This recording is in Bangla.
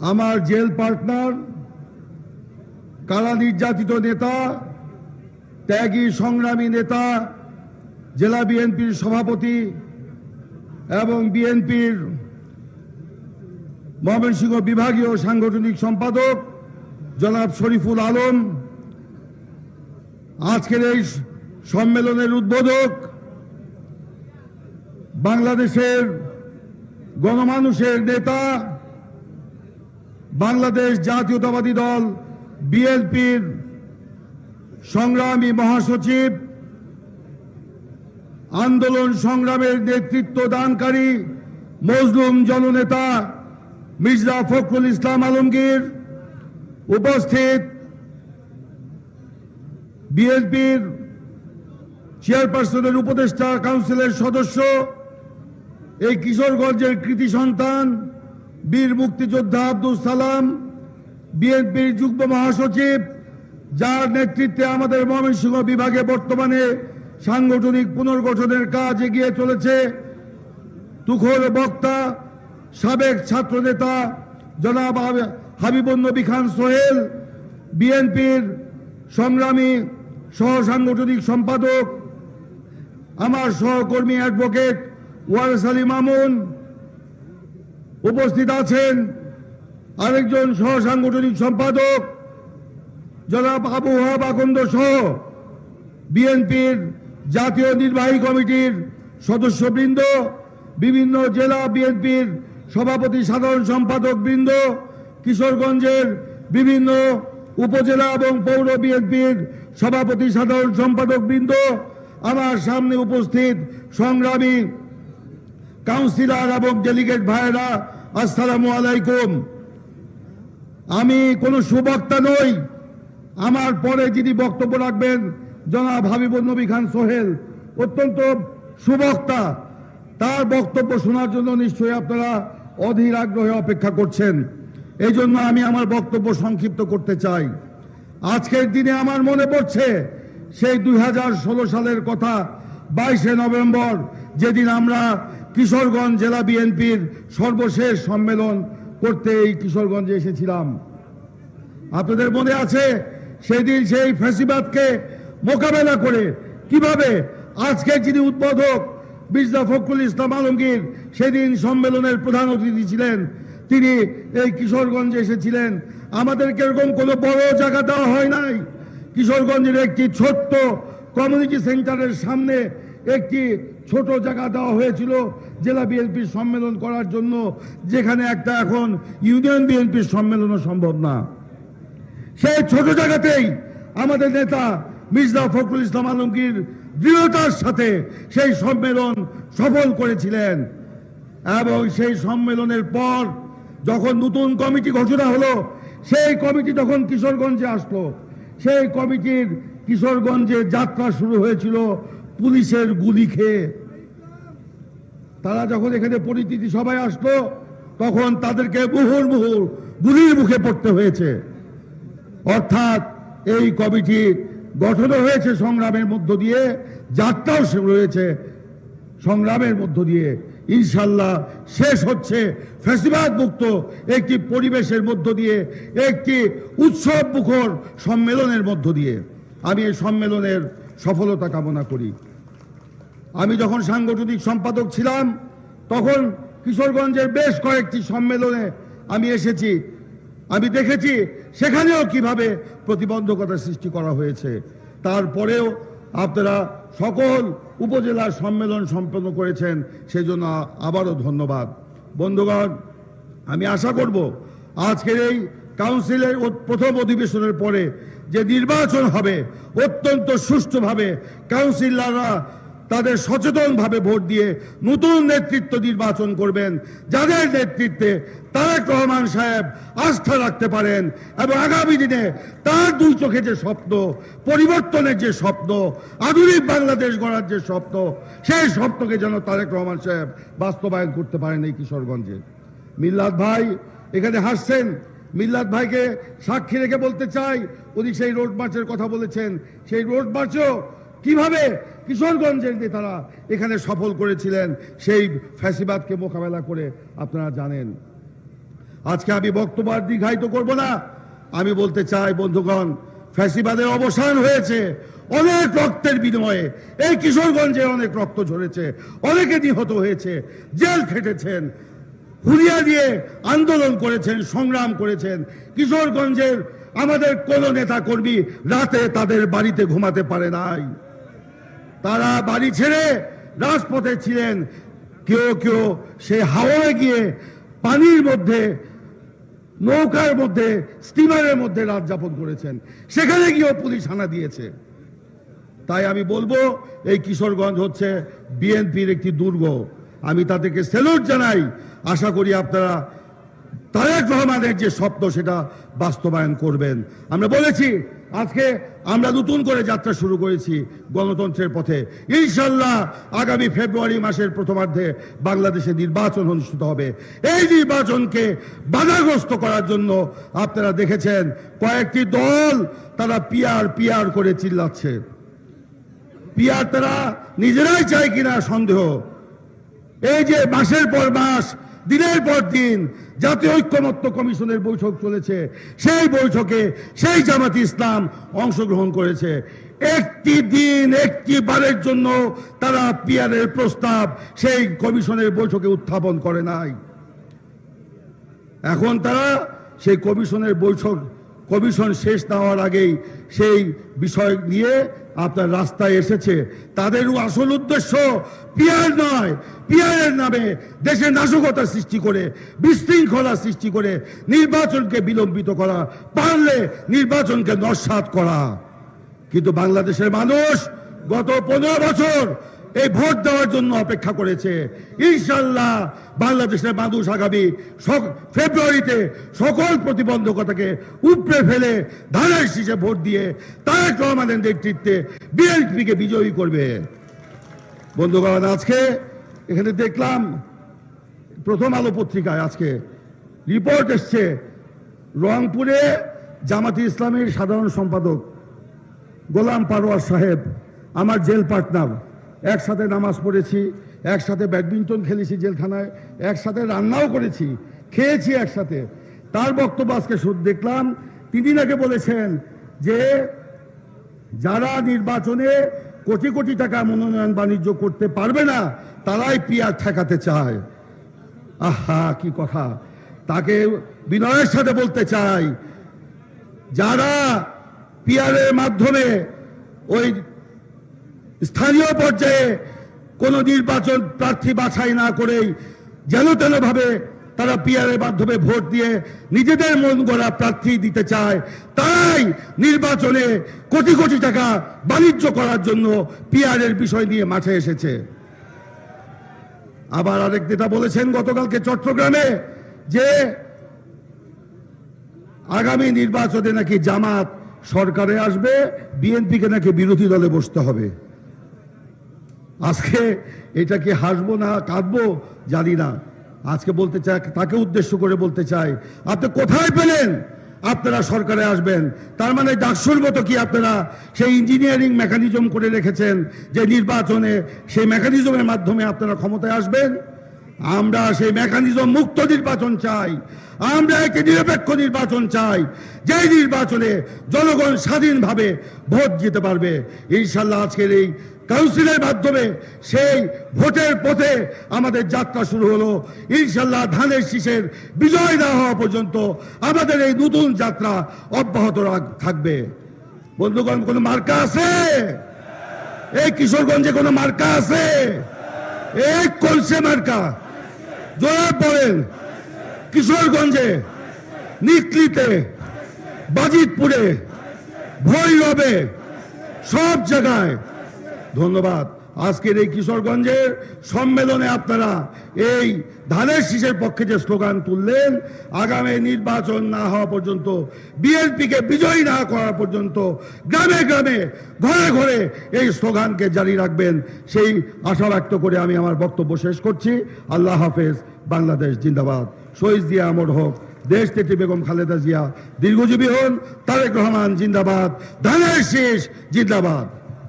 আমার জেল পার্টনার, কারা নির্যাতিত নেতা, ত্যাগী সংগ্রামী নেতা, জেলা বিএনপির সভাপতি এবং বিএনপির ময়মনসিংহ বিভাগীয় সাংগঠনিক সম্পাদক জনাব শরীফুল আলম, আজকের এই সম্মেলনের উদ্বোধক বাংলাদেশের গণমানুষের নেতা বাংলাদেশ জাতীয়তাবাদী দল বিএনপির সংগ্রামী মহাসচিব, আন্দোলন সংগ্রামের নেতৃত্ব দানকারী মজলুম জননেতা মির্জা ফখরুল ইসলাম আলমগীর, উপস্থিত বিএনপির চেয়ারপারসনের উপদেষ্টা কাউন্সিলের সদস্য, এই কিশোরগঞ্জের কৃতি সন্তান বীর মুক্তিযোদ্ধা আব্দুল সালাম, বিএনপির যুগ্ম মহাসচিব, যার নেতৃত্বে আমাদের ময়মনসিংহ বিভাগে বর্তমানে সাংগঠনিক পুনর্গঠনের কাজ এগিয়ে চলেছে। তুখোর বক্তা, সাবেক ছাত্রনেতা জনাব হাবি- হাবিবুন নবী খান সোহেল, বিএনপির সংগ্রামী সহ সাংগঠনিক সম্পাদক, আমার সহকর্মী অ্যাডভোকেট ওয়ারেস আলী মামুন উপস্থিত আছেন আরেকজন সহ সাংগঠনিক সম্পাদক, জনাব আবু আকন্দ সহ বিএনপির জাতীয় নির্বাহী কমিটির সদস্যবৃন্দ, বিভিন্ন জেলা বিএনপির সভাপতি, সাধারণ সম্পাদক বৃন্দ, কিশোরগঞ্জের বিভিন্ন উপজেলা এবং পৌর বিএনপির সভাপতি, সাধারণ সম্পাদক বৃন্দ, আমার সামনে উপস্থিত সংগ্রামী কাউন্সিলর এবং ডেলিগেট ভাইয়েরা, আসসালামু আলাইকুম। আমি কোনো সুবক্তা নই। আমার পরে যিনি বক্তব্য রাখবেন, জনাব হাবিবুল নবী খান সোহেল, অত্যন্ত সুবক্তা। তার বক্তব্য শোনার জন্য নিশ্চয়ই আপনারা অধীর আগ্রহে অপেক্ষা করছেন। এই জন্য আমি আমার বক্তব্য সংক্ষিপ্ত করতে চাই। আজকের দিনে আমার মনে পড়ছে, সেই দুই হাজার ষোলো সালের কথা, বাইশে নভেম্বর, যেদিন আমরা কিশোরগঞ্জ জেলা বিএনপির সর্বশেষ সম্মেলন করতে এই কিশোরগঞ্জে এসেছিলাম। আপনাদের মনে আছে সেদিন সেই ফ্যাসিবাদকে মোকাবেলা করে কীভাবে আজকে যিনি উদ্বোধক মির্জা ফখরুল ইসলাম আলমগীর, সেদিন সম্মেলনের প্রধান অতিথি ছিলেন, তিনি এই কিশোরগঞ্জে এসেছিলেন। আমাদেরকে এরকম কোনো বড় জায়গা দেওয়া হয় নাই। কিশোরগঞ্জের একটি ছোট্ট কমিউনিটি সেন্টারের সামনে একটি ছোট জায়গা দেওয়া হয়েছিল জেলা বিএনপির সম্মেলন করার জন্য, যেখানে একটা এখন ইউনিয়ন বিএনপির সম্মেলনও সম্ভব না। সেই ছোট জায়গাতেই আমাদের নেতা মির্জা ফখরুল ইসলাম আলমগীর দৃঢ়তার সাথে সেই সম্মেলন সফল করেছিলেন। এবং সেই সম্মেলনের পর যখন নতুন কমিটি ঘোষণা হলো, সেই কমিটি তখন কিশোরগঞ্জে আসলো, সেই কমিটির কিশোরগঞ্জে যাত্রা শুরু হয়েছিল পুলিশের গুলি খেয়ে। তারা যখন এখানে পরিচিতি সবাই আসলো, তখন তাদেরকে মুহুর মুহুর গুলির মুখে পড়তে হয়েছে। অর্থাৎ এই কমিটি গঠন হয়েছে সংগ্রামের মধ্য দিয়ে, যাত্রাও রয়েছে সংগ্রামের মধ্য দিয়ে। ইনশাল্লাহ শেষ হচ্ছে ফেসিবাদ মুক্ত একটি পরিবেশের মধ্য দিয়ে, একটি উৎসব মুখর সম্মেলনের মধ্য দিয়ে। আমি এই সম্মেলনের সফলতা কামনা করি। আমি যখন সাংগঠনিক সম্পাদক ছিলাম, তখন কিশোরগঞ্জের বেশ কয়েকটি সম্মেলনে আমি এসেছি। আমি দেখেছি সেখানেও কীভাবে প্রতিবন্ধকতা সৃষ্টি করা হয়েছে। তারপরেও আপনারা সকল উপজেলার সম্মেলন সম্পন্ন করেছেন, সেজন্য আবারও ধন্যবাদ। বন্ধুগণ, আমি আশা করব আজকের এই কাউন্সিলের প্রথম অধিবেশনের পরে যে নির্বাচন হবে, অত্যন্ত সুষ্ঠুভাবে কাউন্সিলররা তাদের সচেতনভাবে ভোট দিয়ে নতুন নেতৃত্ব নির্বাচন করবেন। যাদের নেতৃত্বে তারেক রহমান সাহেব আস্থা রাখতে পারেন এবং আগামী দিনে তার দুই চোখে যে স্বপ্ন, পরিবর্তনের যে স্বপ্ন, আধুনিক বাংলাদেশ গড়ার যে স্বপ্ন, সেই স্বপ্নকে যেন তারেক রহমান সাহেব বাস্তবায়ন করতে পারেন এই কিশোরগঞ্জে। মিল্লাত ভাই এখানে হাসছেন। মিল্লাত ভাইকে সাক্ষী রেখে বলতে চাই। উনি সেই রোড মার্চের কথা বলেছেন। সেই রোড মার্চও কীভাবে কিশোরগঞ্জের নেতারা এখানে সফল করেছিলেন সেই ফ্যাসিবাদকে মোকাবেলা করে আপনারা জানেন। আজকে আমি বক্তব্য দীর্ঘায়িত করব না। আমি বলতে চাই, বন্ধুগণ, ফ্যাসিবাদের অবসান হয়েছে অনেক রক্তের বিনিময়ে। এই কিশোরগঞ্জে অনেক রক্ত ঝরেছে, অনেকে নিহত হয়েছে, জেল খেটেছেন, হুলিয়া দিয়ে আন্দোলন করেছেন, সংগ্রাম করেছেন। কিশোরগঞ্জের আমাদের কোন নেতা কর্মী রাতে তাদের বাড়িতে ঘুমাতে পারে নাই। তারা বাড়ি ছেড়ে রাজপথে ছিলেন। কেউ কেউ সে হাওয়ায় গিয়ে পানির মধ্যে, নৌকার মধ্যে স্টিমারের মধ্যে রাত যাপন করেছেন। সেখানে গিয়েও পুলিশ হানা দিয়েছে। তাই আমি বলব, এই কিশোরগঞ্জ হচ্ছে বিএনপির একটি দুর্গ। আমি তাদেরকে সেলুট জানাই। আশা করি আপনারা তারেক রহমানের যে স্বপ্ন, সেটা বাস্তবায়ন করবেন। আমরা বলেছি, আজকে আমরা নতুন করে যাত্রা শুরু করেছি গণতন্ত্রের পথে। ইনশাল্লাহ আগামী ফেব্রুয়ারি মাসের প্রথমার্ধে বাংলাদেশে নির্বাচন অনুষ্ঠিত হবে। এই নির্বাচনকে বাধাগ্রস্ত করার জন্য আপনারা দেখেছেন, কয়েকটি দল তারা পিয়ার পিয়ার করে চিল্লাচ্ছে। পিয়ার তারা নিজেরাই চায় কিনা সন্দেহ। এই যে মাসের পর মাস দিনের পর দিন জাতীয় ঐক্যমত্য কমিশনের বৈঠক চলেছে। সেই বৈঠকে সেই জামাতি ইসলাম অংশগ্রহণ করেছে। একটি দিন, একটি বারের জন্য তারা পিয়ারের প্রস্তাব সেই কমিশনের বৈঠকে উত্থাপন করে নাই। এখন তারা সেই কমিশনের বৈঠক, কমিশন শেষ না হওয়ার আগেই সেই বিষয় নিয়ে আপনার রাস্তায় এসেছে। তাদেরও আসল উদ্দেশ্য পিয়ার নয়। পিয়ারের নামে দেশে নাশকতা সৃষ্টি করে, বিশৃঙ্খলা সৃষ্টি করে নির্বাচনকে বিলম্বিত করা, পারলে নির্বাচনকে নস্বাত করা। কিন্তু বাংলাদেশের মানুষ গত পনেরো বছর এই ভোট দেওয়ার জন্য অপেক্ষা করেছে। ইনশাল্লাহ বাংলাদেশের মানুষ আগামী ফেব্রুয়ারিতে সকল প্রতিবন্ধকতাকে উপড়ে ফেলে ধানের শীষে ভোট দিয়ে তারেক রহমানের নেতৃত্বে বিএনপিকে বিজয়ী করবে। বন্ধুগণ, আজকে এখানে দেখলাম প্রথম আলো পত্রিকায় আজকে রিপোর্ট এসছে রংপুরে জামাতি ইসলামের সাধারণ সম্পাদক গোলাম পারোয়ার সাহেব, আমার জেল পার্টনার। একসাথে নামাজ পড়েছি, একসাথে ব্যাডমিন্টন খেলেছি জেলখানায়, একসাথে রান্নাও করেছি, খেয়েছি একসাথে। তার বক্তব্য আজকে দেখলাম। তিনি নাকি বলেছেন যে যারা নির্বাচনে কোটি কোটি টাকা মনোনয়ন বাণিজ্য করতে পারবে না, তারাই পিয়ার ঠেকাতে চায়। আহা, কি কথা। তাকে বিনয়ের সাথে বলতে চাই, যারা পিয়ারের মাধ্যমে ওই স্থানীয় পর্যায়ে কোনো নির্বাচন প্রার্থী বাছাই না করেই যেন তেন ভাবে তারা পিয়ারের মাধ্যমে ভোট দিয়ে নিজেদের মন গড়া প্রার্থী দিতে চায়, তাই নির্বাচনে কোটি কোটি টাকা বাণিজ্য করার জন্য পিয়ারের বিষয় নিয়ে মাঠে এসেছে। আবার আরেক নেতা বলেছেন গতকালকে চট্টগ্রামে যে আগামী নির্বাচনে নাকি জামাত সরকারে আসবে, বিএনপিকে নাকি বিরোধী দলে বসতে হবে। আজকে এটা কি হাসবো না, কাঁদবো, জানি না। আজকে বলতে চাই, তাকে উদ্দেশ্য করে বলতে চাই, আপনি কোথায় পেলেন? আপনারা সরকারে আসবেন। তার মানে ডাকসুর মতো কি আপনারা সেই ইঞ্জিনিয়ারিং মেকানিজম করে রেখেছেন যে নির্বাচনে সেই মেকানিজমের মাধ্যমে আপনারা ক্ষমতায় আসবেন? আমরা সেই মেকানিজম মুক্ত নির্বাচন চাই। আমরা একটি নিরপেক্ষ নির্বাচন চাই। যেই নির্বাচনে জনগণ স্বাধীনভাবে ভোট দিতে পারবে, ইনশাল্লাহ আজকের এই কাউন্সিলের মাধ্যমে সেই ভোটের পথে আমাদের যাত্রা শুরু হলো। ইনশাল্লাহ ধানের শীষের বিজয় না হওয়া পর্যন্ত আমাদের এই নতুন যাত্রা অব্যাহত থাকবে। বন্ধুগণ, কোনো মার্কা আছে? এই কিশোরগঞ্জে কোনো মার্কা আছে? এই কলসে মার্কা? জোরে পড়েন। কিশোরগঞ্জে, নিকলিতে, বাজিতপুরে, ভৈরবে, সব জায়গায় ধন্যবাদ। আজকের এই কিশোরগঞ্জের সম্মেলনে আপনারা এই ধানের শীষের পক্ষে যে স্লোগান তুললেন, আগামী নির্বাচন না হওয়া পর্যন্ত, বিএনপিকে বিজয়ী না করা পর্যন্ত গ্রামে গ্রামে, ঘরে ঘরে এই স্লোগানকে জারি রাখবেন, সেই আশা ব্যক্ত করে আমি আমার বক্তব্য শেষ করছি। আল্লাহ হাফেজ, বাংলাদেশ জিন্দাবাদ। শহীদ জিয়া আমর হোক, দেশ নেত্রী বেগম খালেদা জিয়া, দীর্ঘজীবী হন, তারেক রহমান জিন্দাবাদ, ধানের শীষ জিন্দাবাদ।